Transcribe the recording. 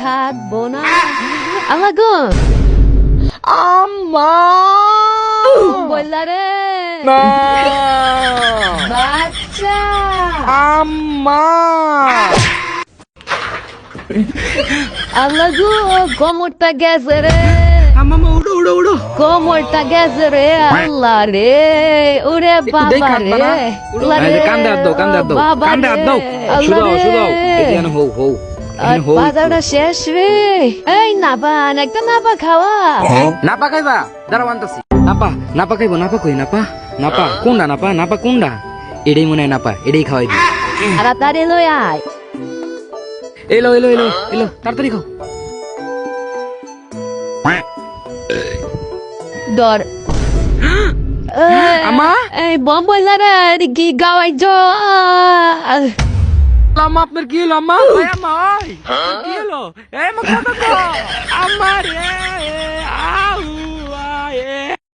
কাঁদবো না। আল্লাহ গো আম্মা। বললা রে। না। বাচ্চা। আম্মা। আল্লাহ গো কোমরটা গেছে রে। আম্মা উড়ো উড়ো উড়ো। কোমরটা গেছে রে আল্লাহ রে। ওরে বাবা রে। কান্দে দাও কান্দে দাও। বাবা দাও। শুধাও শুধাও। হও এখানে হও বাজারটা শেষ রে। এই নাপান একটা নাপা খাওয়া। নাপা খাইবা? দাঁড়াও আনতাছি। নাপা নাপা খাইবো নাপা কই নাপা? নাপা কোনডা নাপা? নাপা কোনডা? এটাই মনে হয় নাপা এটাই খাওয়াই দিই। তাড়াতাড়ি লই আয়। এলো এলো এলো এলো তাড়াতাড়ি খাও। দর। আমা এই বম বললা রে কি গাওয়াই জ। আম্মা আপনার কি হলো আম্মা? আম্মা ওই কি হলো? এই মা কথা